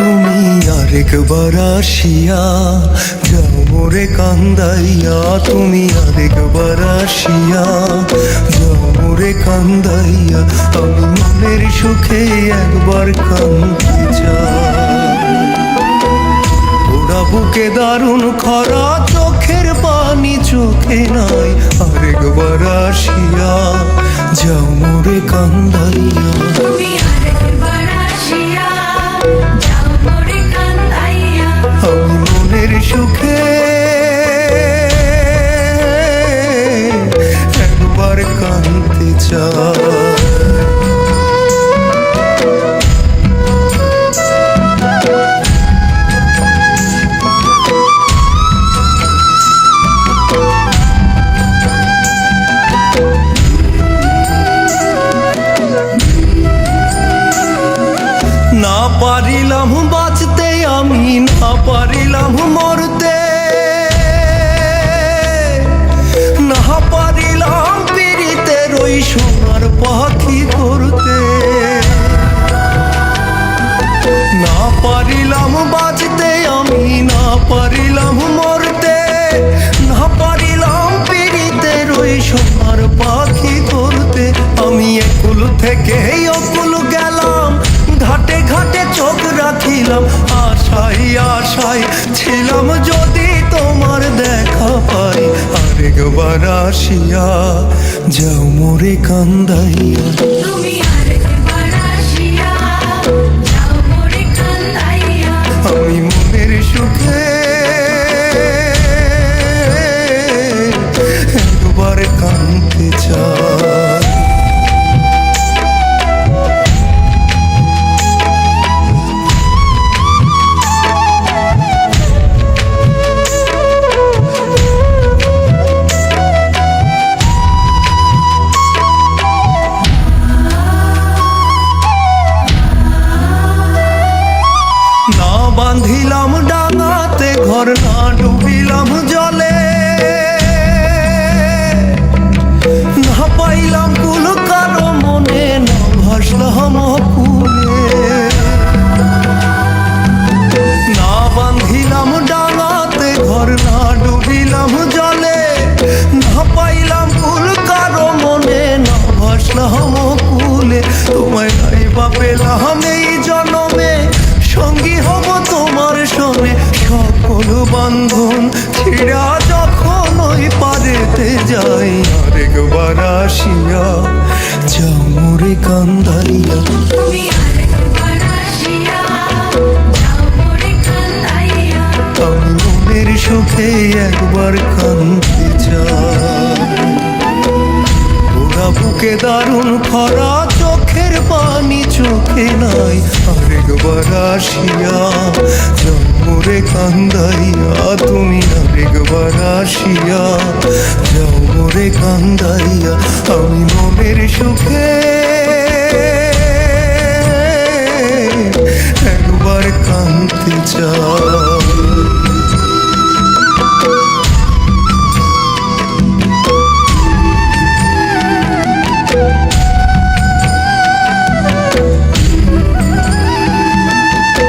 আরেকবার আসিয়া যাও মোরে কান্দাইয়া, তুমি আরেকবার আসিয়া যাও মোরে কান্দাইয়া, আমি মনের সুখে একবার কান্দতে চাই। ওরা বুকে দারুণ খরা, চোখের পানি চোখে নাই, আরেকবার আসিয়া যাও মোরে কান্দাইয়া। তুমি আরেকবার পারিলাম বাঁচতে, আমি না পারিলাম মরতে। না পারিলাম পিড়িতে রই সোনার পাখি করতে। না পারিলাম বাঁচতে, আমি না পারিলাম মরতে। না পারিলাম পিড়িতে রই সোনার পাখি করতে। আমি একুল থেকে আরেকবার আসিয়া যাও মোরে কান্দাইয়া। ঘর না ডুবিলাম জলে। না পাইলাম কুল কারও মনে, না ভাসলাম না বাঁধিলাম ডাঙাতে, ঘর না ডুবিলাম জলে। না পাইলাম কুল কারও মনে, না ভাসলাম কুলে তোমায় নাই বা পেলাম সকল বান্ধন ছিড়া যখন ওই পারেতে যাই আরেকবার আসিয়া যাও মোরে কান্দাইয়া আমি মনের সুখে একবার চাই। ওরা বুকে দারুণ খরা চোখের পানি চোখে নাই আরেকবার আসিয়া কান্দাইয়া তুমি আরেকবার আসিয়া যাও মোরে কান্দাইয়া আমি মনের সুখে। একবার কান্দতে চাই।